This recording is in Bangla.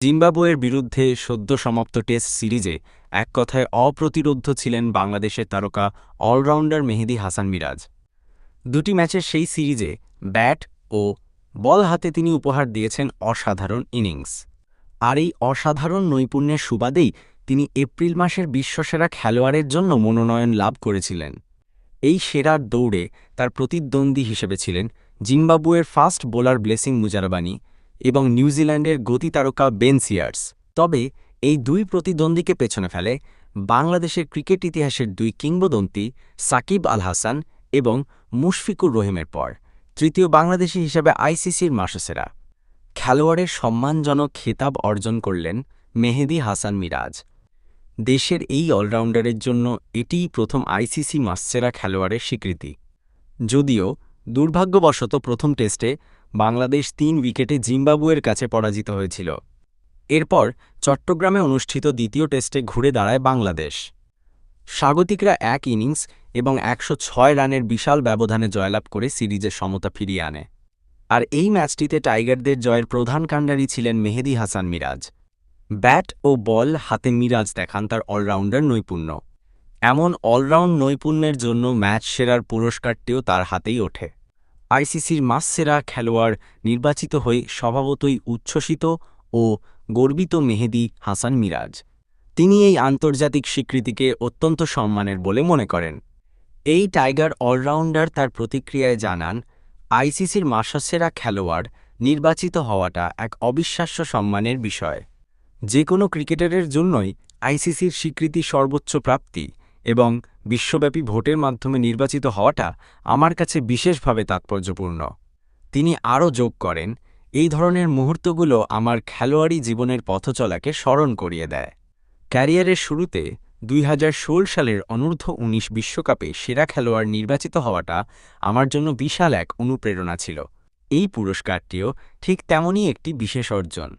জিম্বাবুয়ের বিরুদ্ধে সদ্য সমাপ্ত টেস্ট সিরিজে এক কথায় অপ্রতিরোধ্য ছিলেন বাংলাদেশের তারকা অলরাউন্ডার মেহেদি হাসান মিরাজ। দুটি ম্যাচের সেই সিরিজে ব্যাট ও বল হাতে তিনি উপহার দিয়েছেন অসাধারণ ইনিংস। আর এই অসাধারণ নৈপুণ্যের সুবাদেই তিনি এপ্রিল মাসের বিশ্বসেরা খেলোয়াড়ের জন্য মনোনয়ন লাভ করেছিলেন। এই সেরার দৌড়ে তার প্রতিদ্বন্দ্বী হিসেবে ছিলেন জিম্বাবুয়ের ফাস্ট বোলার ব্লেসিং মুজারবানি। এবং নিউজিল্যান্ডের গতি তারকা বেন সিয়ার্স। তবে, এই দুই প্রতিদ্বন্দ্বীকে পেছনে ফেলে বাংলাদেশের ক্রিকেট ইতিহাসের দুই কিংবদন্তি সাকিব আল হাসান এবং মুশফিকুর রহিমের পর, তৃতীয় বাংলাদেশী হিসেবে আইসিসির মাসসেরা। খেলোয়াড়ের সম্মানজনক খেতাব অর্জন করলেন মেহেদি হাসান মিরাজ। দেশের এই অলরাউন্ডারের জন্য এটিই প্রথম আইসিসি মাসসেরা খেলোয়াড়ের স্বীকৃতি। যদিও, দুর্ভাগ্যবশত প্রথম টেস্টে বাংলাদেশ তিন উইকেটে জিম্বাবুয়ের কাছে পরাজিত হয়েছিল। এরপর চট্টগ্রামে অনুষ্ঠিত দ্বিতীয় টেস্টে ঘুরে দাঁড়ায় বাংলাদেশ। স্বাগতিকরা এক ইনিংস এবং একশো ছয় রানের বিশাল ব্যবধানে জয়লাভ করে সিরিজে সমতা ফিরিয়ে আনে। আর এই ম্যাচটিতে টাইগারদের জয়ের প্রধান কাণ্ডারি ছিলেন মেহেদি হাসান মিরাজ। ব্যাট ও বল হাতে মিরাজ দেখান তার অলরাউন্ডার নৈপুণ্য। এমন অলরাউন্ড নৈপুণ্যের জন্য ম্যাচ সেরার পুরস্কারটিও তার হাতেই ওঠে। আইসিসির মাস সেরা খেলোয়াড় নির্বাচিত হয়ে স্বভাবতই উচ্ছ্বসিত ও গর্বিত মেহেদি হাসান মিরাজ। তিনি এই আন্তর্জাতিক স্বীকৃতিকে অত্যন্ত সম্মানের বলে মনে করেন। এই টাইগার অলরাউন্ডার তার প্রতিক্রিয়ায় জানান, আইসিসির মাসসেরা খেলোয়াড় নির্বাচিত হওয়াটা এক অবিশ্বাস্য সম্মানের বিষয়। যে কোনো ক্রিকেটারের জন্যই আইসিসির স্বীকৃতি সর্বোচ্চ প্রাপ্তি এবং বিশ্বব্যাপী ভোটের মাধ্যমে নির্বাচিত হওয়াটা আমার কাছে বিশেষভাবে তাৎপর্যপূর্ণ। তিনি আরও যোগ করেন, এই ধরনের মুহূর্তগুলো আমার খেলোয়াড়ি জীবনের পথচলাকে স্মরণ করিয়ে দেয়। ক্যারিয়ারের শুরুতে দুই হাজার ষোল সালের অনূর্ধ্ব উনিশ বিশ্বকাপে সেরা খেলোয়াড় নির্বাচিত হওয়াটা আমার জন্য বিশাল এক অনুপ্রেরণা ছিল। এই পুরস্কারটিও ঠিক তেমনই একটি বিশেষ অর্জন।